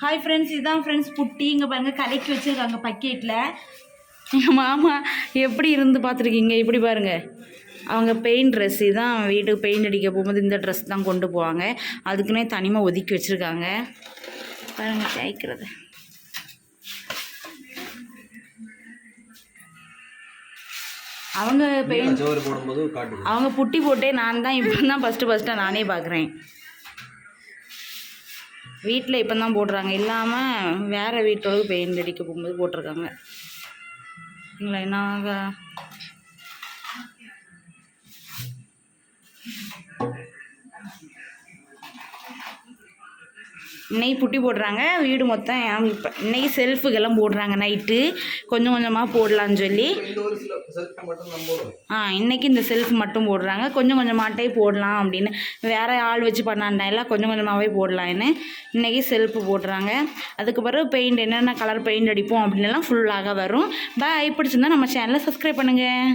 Hi friends இதுதான் friends புட்டி. இங்கே பாருங்க கலக்கி வச்சுருக்காங்க பக்கெட்டில் எங்கள் மாமா எப்படி இருந்து பார்த்துருக்கீங்க? இப்படி பாருங்க. அவங்க பெயிண்ட் ட்ரெஸ் தான் வீட்டுக்கு பெயிண்ட் அடிக்க போகும்போது இந்த ட்ரெஸ் தான் கொண்டு போவாங்க. அதுக்குன்னே தனிமாக ஒதுக்கி வச்சுருக்காங்க. பாருங்க தேய்க்கிறது. அவங்க பெயிண்ட் அவங்க புட்டி போட்டே நான் தான் இப்போ தான் ஃபஸ்ட்டு ஃபஸ்ட்டாக நானே பார்க்குறேன் வீட்டில் இப்போ தான் போடுறாங்க. இல்லாமல் வேறு வீட்டோடு பெயிண்ட் அடிக்க போகும்போது போட்டிருக்காங்க இல்லை நாங்கள் இன்னைக்கு புட்டி போடுறாங்க வீடு மொத்தம் இப்போ இன்னைக்கு செல்ஃபுக்கெல்லாம் போடுறாங்க நைட்டு. கொஞ்சம் கொஞ்சமாக போடலான்னு சொல்லி. ஆ இன்னைக்கு இந்த செல்ஃப் மட்டும் போடுறாங்க. கொஞ்சம் கொஞ்சமாட்டே போடலாம் அப்படின்னு. வேற ஆள் வச்சு பண்ணாண்டாயில கொஞ்சம் கொஞ்சமாகவே போடலான்னு இன்னைக்கு செல்ஃப் போடுறாங்க. அதுக்கு பிறகு பெயிண்ட் என்னென்ன கலர் பெயிண்ட் அடிப்போம் அப்படின்லாம் ஃபுல்லாக வரும். பாய் பிடிச்சிருந்தா நம்ம சேனலை சப்ஸ்கிரைப் பண்ணுங்கள்